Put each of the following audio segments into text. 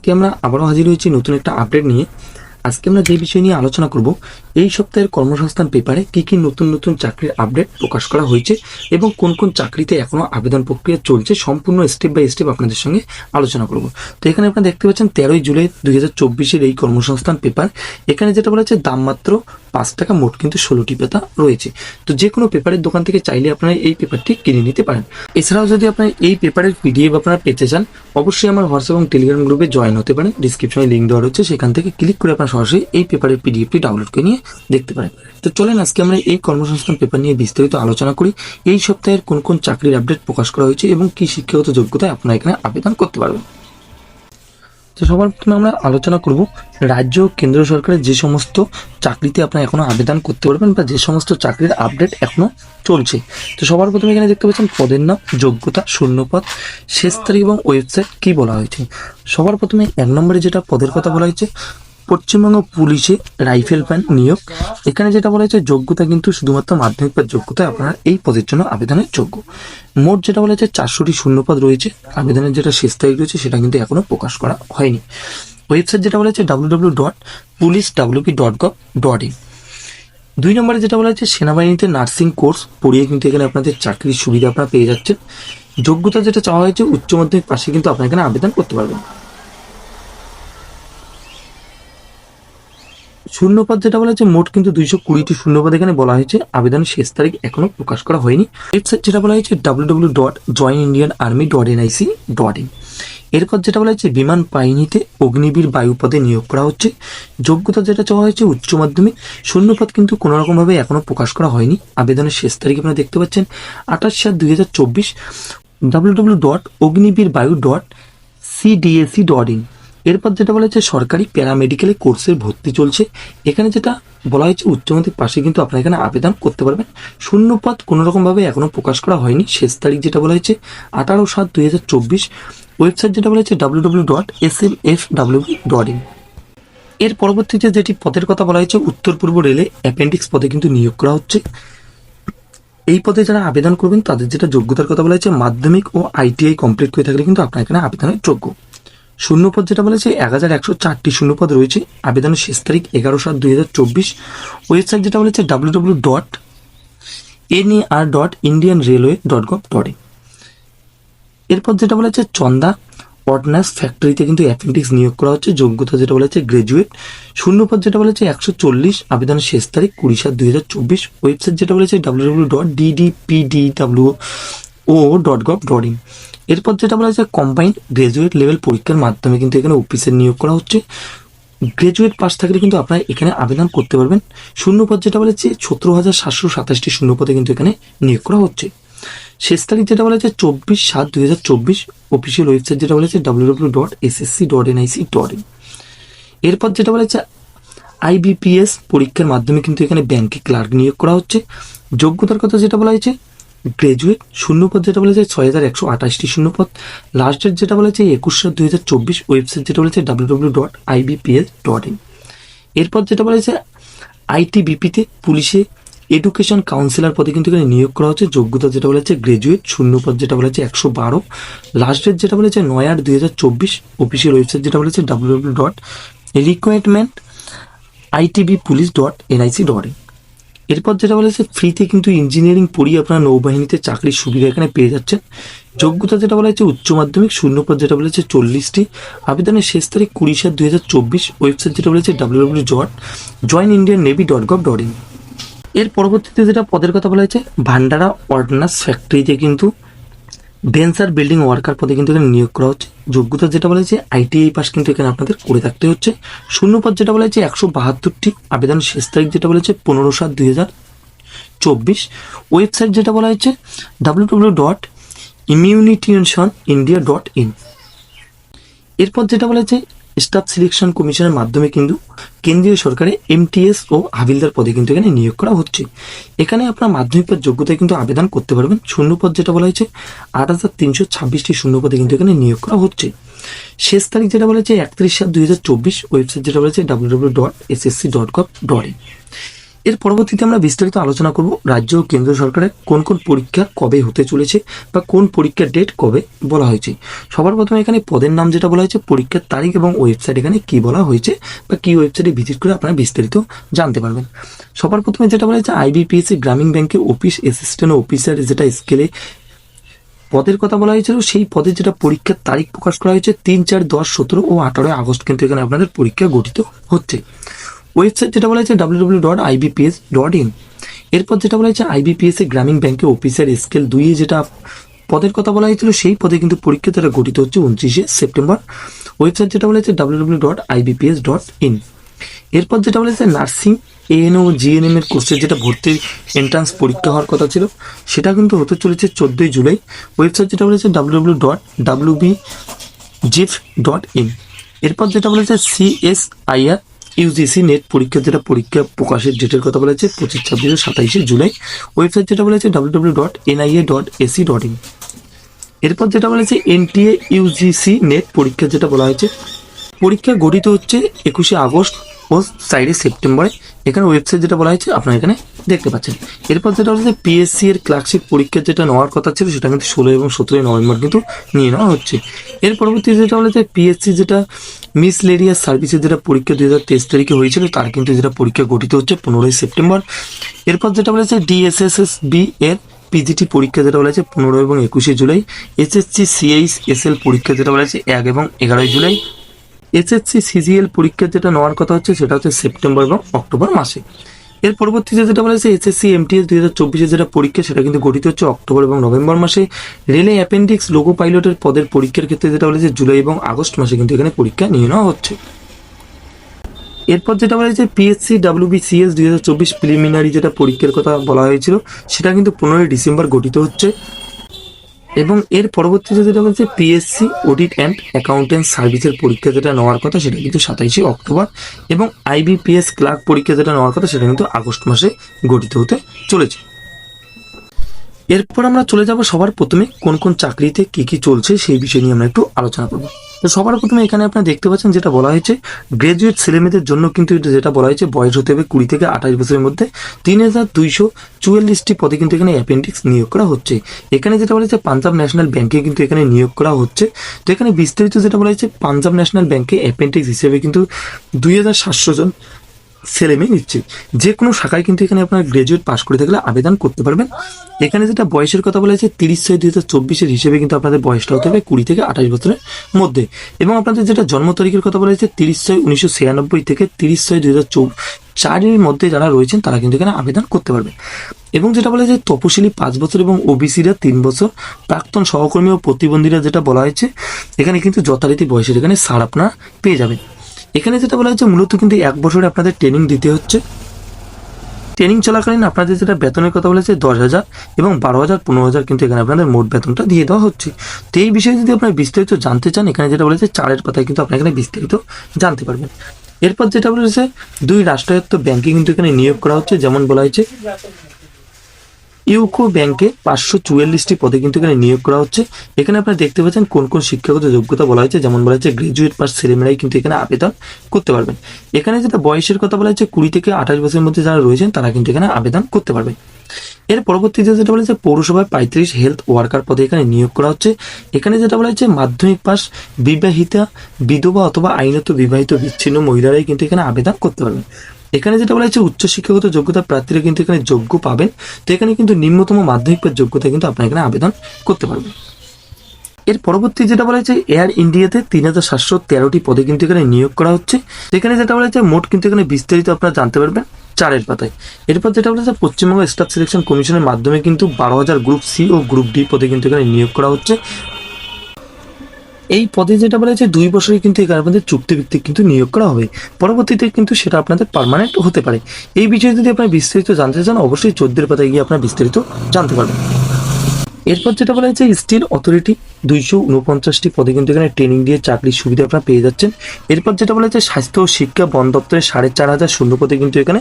আজকে আমরা আবারও হাজির হয়েছি নতুন একটা আপডেট নিয়ে। আজকে আমরা যে বিষয় নিয়ে আলোচনা করব, এই সপ্তাহের কর্মসংস্থান পেপারে কি কি নতুন নতুন চাকরির আপডেট প্রকাশ করা হয়েছে এবং কোন কোন চাকরিতে এখনও আবেদন প্রক্রিয়া চলছে, সম্পূর্ণ স্টেপ বাই স্টেপ আপনাদের সঙ্গে আলোচনা করব। তো এখানে আপনারা দেখতে পাচ্ছেন, তেরোই জুলাই দুই হাজার চব্বিশের এই কর্মসংস্থান পেপার, এখানে যেটা বলা হচ্ছে দাম মাত্র পাঁচ টাকা, মোট কিন্তু ষোলোটি পাতা রয়েছে। তো যে কোনো পেপারের দোকান থেকে চাইলে আপনারা এই পেপারটি কিনে নিতে পারেন। এছাড়াও যদি আপনারা এই পেপারের পিডিএফ আপনারা পেতে চান, অবশ্যই আমার হোয়াটসঅ্যাপ এবং টেলিগ্রাম গ্রুপে জয়েন হতে পারেন। ডিসক্রিপশনে লিঙ্ক দেওয়া রয়েছে, সেখান থেকে ক্লিক করে আপনারা সরাসরি এই পেপারের পিডিএফটি ডাউনলোড করে নিয়ে দেখতে পারেন। তো চলেন আজকে আমরা এই কর্মসংস্থান পেপার নিয়ে বিস্তারিত আলোচনা করি। এই সপ্তাহের কোন কোন চাকরির আপডেট প্রকাশ করা হয়েছে এবং কি শিক্ষাগত যোগ্যতায় আপনারা এখানে আবেদন করতে পারবেন? তো সবার প্রথমে আমরা আলোচনা করব রাজ্য ও কেন্দ্র সরকারের যে সমস্ত চাকরিতে আপনারা এখনও আবেদন করতে পারবেন বা যে সমস্ত চাকরির আপডেট এখনও চলছে। তো সবার প্রথমে এখানে দেখতে পাচ্ছেন পদের নাম, যোগ্যতা, শূন্যপদ, শেষ তারিখ এবং ওয়েবসাইট কি বলা হয়েছে? সবার প্রথমে এক নম্বরে যেটা পদের কথা বলা হয়েছে পশ্চিমবঙ্গ পুলিশে রাইফেল প্যান নিয়োগ। এখানে যেটা বলা হয়েছে, যোগ্যতা কিন্তু শুধুমাত্র মাধ্যমিক বা যোগ্যতা আপনারা এই পদের জন্য আবেদনের যোগ্য। মোট যেটা বলা হয়েছে, চারশোটি শূন্যপদ রয়েছে। আবেদনের যেটা শেষ তারিখ রয়েছে, সেটা কিন্তু এখনও প্রকাশ করা হয়নি। ওয়েবসাইট যেটা বলা হচ্ছে W W dot police WP dot gov dot in দুই নম্বরে যেটা বলা হচ্ছে সেনাবাহিনীতে নার্সিং কোর্স পড়িয়ে কিন্তু এখানে আপনাদের চাকরির সুবিধা আপনারা পেয়ে যাচ্ছেন। যোগ্যতা যেটা চাওয়া হয়েছে, উচ্চ মাধ্যমিক পাশে কিন্তু আপনারা এখানে আবেদন করতে পারবেন। শূন্যপদ যেটা বলা হচ্ছে মোট কিন্তু দুইশো কুড়িটি শূন্যপদ এখানে বলা হয়েছে। আবেদনের শেষ তারিখ এখনও প্রকাশ করা হয়নি। ওয়েবসাইট যেটা বলা হয়েছে W W dot join Indian army dot NIC dot in এরপর যেটা বলা হচ্ছে বিমান বাহিনীতে অগ্নিবীর বায়ুপদে নিয়োগ করা হচ্ছে। যোগ্যতা যেটা চাওয়া হয়েছে, উচ্চ মাধ্যমিক। শূন্যপদ কিন্তু কোনো রকমভাবে এখনও প্রকাশ করা হয়নি। আবেদনের শেষ তারিখ আপনারা দেখতে পাচ্ছেন, আঠাশ সাত দুই হাজার চব্বিশ। ডাব্লিউ ডাব্লিউ ডট অগ্নিবীর বায়ু ডট সিডিএসি ডট ইন এরপর যেটা বলা হচ্ছে সরকারি প্যারামেডিক্যালে কোর্সের ভর্তি চলছে। এখানে যেটা বলা হয়েছে উচ্চমাধ্যমিক পাশে কিন্তু আপনারা এখানে আবেদন করতে পারবেন। শূন্যপদ কোনো রকমভাবে এখনও প্রকাশ করা হয়নি। শেষ তারিখ যেটা বলা হয়েছে, আঠারো সাত দুই হাজার চব্বিশ। ওয়েবসাইট যেটা বলা হয়েছে W W dot S M F W dot in এর পরবর্তীতে যেটি পদের কথা বলা হয়েছে, উত্তর পূর্ব রেলে অ্যাপেন্ডিক্স পদে কিন্তু নিয়োগ করা হচ্ছে। এই পদে যারা আবেদন করবেন, তাদের যেটা যোগ্যতার কথা বলা হয়েছে, মাধ্যমিক ও আইটিআই কমপ্লিট করে থাকলে কিন্তু আপনার এখানে আবেদনের যোগ্য। শূন্যপদ যেটা বলেছে এক হাজার একশো চারটি শূন্যপদ রয়েছে। আবেদনের শেষ তারিখ এগারো সাত দুই হাজার চব্বিশ। ওয়েবসাইট যেটা বলেছে W W dot NAR dot Indian railway dot gov dot in. এরপর যেটা বলেছে, চন্দা অর্ডন্যান্স ফ্যাক্টরিতে কিন্তু অ্যাপেন্ডিক্স নিয়োগ করা হচ্ছে। যোগ্যতা যেটা বলেছে, গ্রাজুয়েট। শূন্যপদ যেটা বলেছে, একশো চল্লিশ। আবেদনের শেষ তারিখ কুড়ি সাত দুই হাজার চব্বিশ। ওয়েবসাইট যেটা বলেছে W W dot DDPD W O dot gov dot in. এরপর যেটা বলা হয়েছে কম্বাইন্ড গ্রাজুয়েট লেভেল পরীক্ষার মাধ্যমে কিন্তু এখানে অফিসের নিয়োগ করা হচ্ছে। গ্রাজুয়েট পাস থাকলে কিন্তু আপনারা এখানে আবেদন করতে পারবেন। শূন্যপদ যেটা বলেছে, সতেরো হাজার সাতশো সাতাশটি শূন্যপদে কিন্তু এখানে নিয়োগ করা হচ্ছে। শেষ তারিখ যেটা বলা হচ্ছে চব্বিশ সাত দুই হাজার চব্বিশ অফিসিয়াল ওয়েবসাইট যেটা বলেছে W W dot SSC dot NIC dot in এরপর যেটা বলেছে আইবিপিএস পরীক্ষার মাধ্যমে কিন্তু এখানে ব্যাংকে ক্লার্ক নিয়োগ করা হচ্ছে। যোগ্যতার কথা যেটা বলা হয়েছে গ্রাজুয়েট শূন্যপদ যেটা বলেছে ছয় হাজার একশো আঠাশটি শূন্যপদ। লাস্ট ডেট যেটা বলেছে একুশ সাত দুই হাজার চব্বিশ ওয়েবসাইট যেটা বলেছে W dot IBPS dot in. এরপর যেটা বলেছে আইটিবিপিতে পুলিশে এডুকেশন কাউন্সিলর পদে কিন্তু এখানে নিয়োগ করা হচ্ছে। যোগ্যতা যেটা বলেছে গ্রাজুয়েট, শূন্যপদ যেটা বলেছে একশো বারো। লাস্ট ডেট যেটা বলেছে নয় আট দুই হাজার চব্বিশ, অফিসিয়াল ওয়েবসাইট যেটা বলেছে W W dot requirement ITB police dot NIC dot in. এরপর যেটা বলেছে ফ্রিতে কিন্তু ইঞ্জিনিয়ারিং পড়িয়ে আপনারা নৌবাহিনীতে চাকরির সুবিধা এখানে পেয়ে যাচ্ছেন। যোগ্যতা যেটা বলা হয়েছে উচ্চ মাধ্যমিক, শূন্যপদ যেটা বলেছে চল্লিশটি। আবেদনের শেষ তারিখ কুড়ি সাত দুই হাজার চব্বিশ ওয়েবসাইট যেটা বলেছে W W dot join Indian navy dot gov dot in এর পরবর্তীতে যেটা পদের কথা বলা হয়েছে, ভান্ডারা অর্ডনার্স ফ্যাক্টরিতে কিন্তু ডেন্সার বিল্ডিং ওয়ার্কার পদে কিন্তু এখানে নিয়োগ করা হচ্ছে। যোগ্যতা যেটা বলেছে আইটিআই পাস কিন্তু এখানে আপনাদের করে থাকতে হচ্ছে। শূন্যপদ যেটা বলেছে একশো বাহাত্তরটি আবেদন শেষ তারিখ যেটা বলেছে পনেরো সাত দুই হাজার চব্বিশ। ওয়েবসাইট যেটা বলা হয়েছে ডাব্লিউ ডাব্লিউ ডট ইমিউনিটিশন ইন্ডিয়া ডট ইন এরপর যেটা বলেছে স্টাফ সিলেকশন কমিশনের মাধ্যমে কিন্তু কেন্দ্রীয় সরকারে এমটিএস ও হাবিলদার পদে কিন্তু এখানে নিয়োগ করা হচ্ছে। এখানে আপনার মাধ্যমিক পদ যোগ্যতায় কিন্তু আবেদন করতে পারবেন। শূন্যপদ যেটা বলা হয়েছে, আট হাজার তিনশো ছাব্বিশটি শূন্যপদে কিন্তু এখানে নিয়োগ করা হচ্ছে। শেষ তারিখ যেটা বলেছে একত্রিশ সাত দুই হাজার চব্বিশ, ওয়েবসাইট যেটা বলেছে W W dot S S C dot gov dot in এর পরবর্তীতে আমরা বিস্তারিত আলোচনা করব রাজ্য ও কেন্দ্র সরকারের কোন কোন পরীক্ষা কবে হতে চলেছে বা কোন পরীক্ষার ডেট কবে বলা হয়েছে। সবার প্রথমে এখানে পদের নাম যেটা বলা হয়েছে, পরীক্ষার তারিখ এবং ওয়েবসাইট এখানে কি বলা হয়েছে বা কি ওয়েবসাইটে ভিজিট করে আপনারা বিস্তারিত জানতে পারবেন। সবার প্রথমে যেটা বলা হয়েছে আইবিপিএসসি গ্রামীণ ব্যাংকে অফিস অ্যাসিস্ট্যান্ট অফিসার যেটা স্কেলে পদের কথা বলা হয়েছিল, সেই পদে যেটা পরীক্ষার তারিখ প্রকাশ করা হয়েছে, তিন চার দশ সতেরো ও আঠারোই আগস্ট কিন্তু এখানে আপনাদের পরীক্ষা গঠিত হচ্ছে। ওয়েবসাইট যেটা বলা হয়েছে W W dot IBPS dot in এরপর যেটা বলা হয়েছে আইবিপিএস গ্রামীণ ব্যাংকে অফিসার স্কেল দুইয়ে যেটা পদের কথা বলা হয়েছিল, সেই পদে কিন্তু পরীক্ষা যেটা গঠিত হচ্ছে উনত্রিশে সেপ্টেম্বর। ওয়েবসাইট যেটা বলা হয়েছে W W dot IBPS dot in এরপর যেটা বলেছে নার্সিং এএনও জিএনএম এর কোর্সের যেটা ভর্তির এন্ট্রান্স পরীক্ষা হওয়ার কথা ছিল, সেটা কিন্তু হতে চলেছে চোদ্দোই জুলাই। ওয়েবসাইট যেটা বলেছে W W dot W B জিফ dot in এরপর যেটা বলেছে সিএসআইআর ইউজিসি নেট পরীক্ষা যেটা পরীক্ষা প্রকাশের ডেটের কথা বলেছে পঁচিশ ছাব্বিশে সাতাইশে জুলাই। ওয়েবসাইট যেটা বলেছে W W dot NIA dot AC dot in এরপর যেটা বলেছে এনটিএ ইউজিসি নেট পরীক্ষা যেটা বলা হয়েছে পরীক্ষা গঠিত হচ্ছে একুশে আগস্ট ও সাইডে সেপ্টেম্বরে। এখানে ওয়েবসাইট যেটা বলা হয়েছে, আপনারা এখানে দেখতে পাচ্ছেন। এরপর যেটা হচ্ছে পিএসসি এর ক্লার্কশিপ পরীক্ষা যেটা নেওয়ার কথা ছিল, সেটা কিন্তু ষোলো এবং সতেরোই নভেম্বর কিন্তু নিয়ে নেওয়া হচ্ছে। এর পরবর্তী যেটা বলেছে পিএসসি যেটা মিস লেরিয়া সার্ভিসের যেটা পরীক্ষা দুই হাজার তেইশ তারিখে হয়েছিল, তার কিন্তু যেটা পরীক্ষা গঠিত হচ্ছে পনেরোই সেপ্টেম্বর। এরপর যেটা বলেছে ডিএসএসএস বি এর পিজিটি পরীক্ষা যেটা বলেছে পনেরো এবং একুশে জুলাই। এসএসসি সিএইচ এসএল পরীক্ষা যেটা বলেছে এক এবং এগারোই জুলাই। এসএসসি সিজিএল পরীক্ষা যেটা নেওয়ার কথা হচ্ছে, সেটা হচ্ছে সেপ্টেম্বর এবং অক্টোবর মাসে। এর পরবর্তীতে যেটা বলা হয়েছে এসএসসি এমটিএস দুই হাজার চব্বিশে যেটা পরীক্ষা, সেটা কিন্তু গঠিত হচ্ছে অক্টোবর এবং নভেম্বর মাসে। রেলে অ্যাপেন্ডিক্স লোগো পাইলটের পদের পরীক্ষার ক্ষেত্রে যেটা বলেছে জুলাই এবং আগস্ট মাসে কিন্তু এখানে পরীক্ষা নিয়ে নেওয়া হচ্ছে। এরপর যেটা বলা হয়েছে পিএসসি ডাব্লিউবিসিএস দুই হাজার চব্বিশ প্রিলিমিনারি যেটা পরীক্ষার কথা বলা হয়েছিল, সেটা কিন্তু পনেরোই ডিসেম্বর গঠিত হচ্ছে। এবং এর পরবর্তীতে যেটা বলছে পিএসসি অডিট অ্যান্ড অ্যাকাউন্টেন্ট সার্ভিসের পরীক্ষা যেটা নেওয়ার কথা, সেটা কিন্তু সাতাইশে অক্টোবর এবং আইবিপিএস ক্লার্ক পরীক্ষা যেটা নেওয়ার কথা, সেটা কিন্তু আগস্ট মাসে গঠিত হতে চলেছে। এরপর আমরা চলে যাব সবার প্রথমে কোন কোন চাকরিতে কি কি চলছে সেই বিষয় নিয়ে আমরা একটু আলোচনা করব। তো সবার প্রথমে এখানে আপনারা দেখতে পাচ্ছেন যেটা বলা হয়েছে গ্রাজুয়েট ছেলেমেয়েদের জন্য কিন্তু যেটা বলা হয়েছে, বয়স হতে হবে কুড়ি থেকে আঠাশ বছরের মধ্যে তিন হাজার দুইশো চুয়াল্লিশটি পদে কিন্তু এখানে অ্যাপেন্ডিক্স নিয়োগ করা হচ্ছে। এখানে যেটা বলা হয়েছে, পাঞ্জাব ন্যাশনাল ব্যাংকে কিন্তু এখানে নিয়োগ করা হচ্ছে। তো এখানে বিস্তারিত যেটা বলা হয়েছে, পাঞ্জাব ন্যাশনাল ব্যাংকে অ্যাপেন্ডিক্স হিসেবে কিন্তু দুই হাজার সাতশো জন ছেলে মেয়ে নিচ্ছে যে কোনো শাখায় কিন্তু এখানে আপনার গ্রাজুয়েট পাশ করে থাকলে আবেদন করতে পারবেন। এখানে যেটা বয়সের কথা বলা হয়েছে, তিরিশ ছয় দুই হাজার চব্বিশের হিসেবে কিন্তু আপনাদের বয়সটা হতে হবে কুড়ি থেকে আঠাশ বছরের মধ্যে। এবং আপনাদের যেটা জন্ম তারিখের কথা বলা হয়েছে, তিরিশ ছয় উনিশশো ছিয়ানব্বই থেকে তিরিশ ছয় দুই হাজার চারের মধ্যে যারা রয়েছেন, তারা কিন্তু এখানে আবেদন করতে পারবে এবং যেটা বলা হয়েছে, তপশিলি পাঁচ বছর এবং ওবিসিরা তিন বছর। প্রাক্তন সহকর্মী ও প্রতিবন্ধীরা যেটা বলা হয়েছে, এখানে কিন্তু যথারীতি বয়সের এখানে ছাড় আপনারা পেয়ে যাবেন। এখানে যেটা বলা হয়েছে, মূলত কিন্তু এক বছরে আপনাদের ট্রেনিং দিতে হচ্ছে। ট্রেনিং চলাকালীন আপনাদের যেটা বেতনের কথা বলেছে, দশ হাজার এবং বারো হাজার, পনেরো হাজার কিন্তু এখানে আপনাদের মোট বেতনটা দিয়ে দেওয়া হচ্ছে। তো এই বিষয়ে যদি আপনার বিস্তারিত জানতে চান, এখানে যেটা বলেছে চারের পাতায় কিন্তু আপনি এখানে বিস্তারিত জানতে পারবেন। এরপর যেটা বলেছে, দুই রাষ্ট্রায়ত্ত ব্যাংকে কিন্তু এখানে নিয়োগ করা হচ্ছে, যেমন বলা হয়েছে ইউকো ব্যাংকে পাঁচশো চুয়াল্লিশটি পদে কিন্তু এখানে নিয়োগ করা হচ্ছে। এখানে আপনারা দেখতে পাচ্ছেন কোন কোন শিক্ষাগত যোগ্যতা বলা হয়েছে। যেমন বলা হয়েছে গ্রাজুয়েট পাস ছেলেমেয়েরাই কিন্তু এখানে আবেদন করতে পারবেন। এখানে যেটা বয়সের কথা বলা হয়েছে, কুড়ি থেকে আঠাশ বছরের মধ্যে যারা রয়েছেন, তারা কিন্তু এখানে আবেদন করতে পারবেন এর পরবর্তীতে যেটা বলেছে পৌরসভায় পঁয়ত্রিশ হেলথ ওয়ার্কার পদে এখানে নিয়োগ করা হচ্ছে। এখানে যেটা বলা হয়েছে, মাধ্যমিক পাস বিবাহিতা, বিধবা অথবা আইনত বিবাহিত বিচ্ছিন্ন মহিলারাই কিন্তু এখানে আবেদন করতে পারবেন। এখানে যেটা বলা হয়েছে উচ্চ শিক্ষাগত যোগ্যতা প্রার্থীরা কিন্তু এখানে যোগ্য পাবেন। তো এখানে কিন্তু নিম্নতম মাধ্যমিক বা যোগ্যতা কিন্তু আপনারা এখানে আবেদন করতে পারবেন। এর পরবর্তী যেটা বলা হয়েছে এয়ার ইন্ডিয়াতে তিন হাজার সাতশো তেরোটি পদে কিন্তু এখানে নিয়োগ করা হচ্ছে। এখানে যেটা বলা হয়েছে, মোট কিন্তু এখানে বিস্তারিত আপনারা জানতে পারবেন চারের পাতায়। এরপর যেটা বলা হয়েছে, পশ্চিমবঙ্গ স্টাফ সিলেকশন কমিশনের মাধ্যমে কিন্তু বারো হাজার গ্রুপ সি ও গ্রুপ ডি পদে কিন্তু এখানে নিয়োগ করা হচ্ছে। এই পদে যেটা বলেছে দুই বছরে কিন্তু এখানে আপনাদের চুক্তিভিত্তিক কিন্তু নিয়োগ করা হবে। পরবর্তীতে কিন্তু সেটা আপনাদের পারমানেন্ট হতে পারে। এই বিষয়ে যদি আপনার বিস্তারিত জানতে চান, অবশ্যই চোদ্দের পাতায় গিয়ে আপনার বিস্তারিত জানতে পারবেন। এরপর যেটা বলা হয়েছে স্টিল অথরিটি দুইশো উনপঞ্চাশটি পদে কিন্তু এখানে ট্রেনিং দিয়ে চাকরির সুবিধা আপনারা পেয়ে যাচ্ছেন। এরপর যেটা বলা হয়েছে, স্বাস্থ্য ও শিক্ষা বন দপ্তরে সাড়ে চার হাজার শূন্য পদে কিন্তু এখানে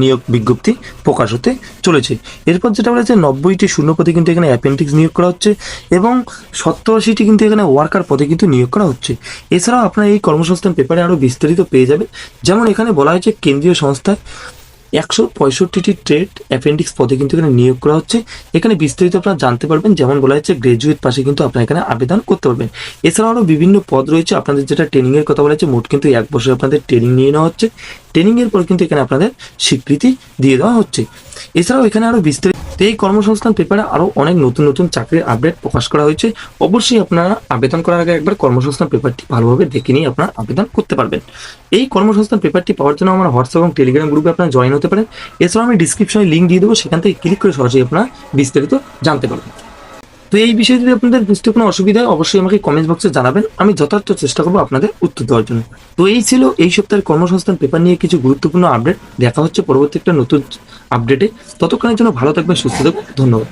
নিয়োগ বিজ্ঞপ্তি প্রকাশ হতে চলেছে। এরপর যেটা বলা হয়েছে, নব্বইটি শূন্য পদে কিন্তু এখানে অ্যাপেন্ডিক্স নিয়োগ করা হচ্ছে এবং সত্তর আশিটি কিন্তু এখানে ওয়ার্কার পদে কিন্তু নিয়োগ করা হচ্ছে। এছাড়াও আপনারা এই কর্মসংস্থান পেপারে আরও বিস্তারিত পেয়ে যাবেন। যেমন এখানে বলা হয়েছে, কেন্দ্রীয় সংস্থায় একশো পঁয়ষট্টিটি ট্রেড অ্যাপেন্ডিক্স পদে কিন্তু এখানে নিয়োগ করা হচ্ছে। এখানে বিস্তারিত আপনারা জানতে পারবেন, যেমন বলা হচ্ছে গ্রাজুয়েট পাশে কিন্তু আপনারা এখানে আবেদন করতে পারবেন। এছাড়া আরও বিভিন্ন পদ রয়েছে, আপনাদের যেটা ট্রেনিং এর কথা বলা হচ্ছে মোট কিন্তু এক বছর আপনাদের ট্রেনিং নিয়ে নেওয়া হচ্ছে। ট্রেনিং এর পর কিন্তু এখানে আপনাদের স্বীকৃতি দিয়ে দেওয়া হচ্ছে। এছাড়াও এখানে আরও বিস্তারিত এই কর্মসংস্থান পেপারে আরও অনেক নতুন নতুন চাকরির আপডেট প্রকাশ করা হয়েছে। অবশ্যই আপনারা আবেদন করার আগে একবার কর্মসংস্থান পেপারটি ভালোভাবে দেখে নিয়ে আপনারা আবেদন করতে পারবেন। এই কর্মসংস্থান পেপারটি পাওয়ার জন্য আমার হোয়াটসঅ্যাপ এবং টেলিগ্রাম গ্রুপে আপনারা জয়েন হতে পারেন। এছাড়াও আমি ডিসক্রিপশনে লিঙ্ক দিয়ে দেবো, সেখান থেকে ক্লিক করে সরাসরি আপনারা বিস্তারিত জানতে পারবেন। তো এই বিষয়ে যদি আপনাদের বুঝতে কোনো অসুবিধা হয়, অবশ্যই আমাকে কমেন্ট বক্সে জানাবেন। আমি যথার্থ চেষ্টা করব আপনাদের উত্তর দেওয়ার জন্য। তো এই ছিল এই সপ্তাহের কর্মসংস্থান পেপার নিয়ে কিছু গুরুত্বপূর্ণ আপডেট দেখা হচ্ছে পরবর্তী একটা নতুন আপডেটে ততক্ষণের জন্য ভালো থাকবেন, সুস্থ থাকবেন ধন্যবাদ।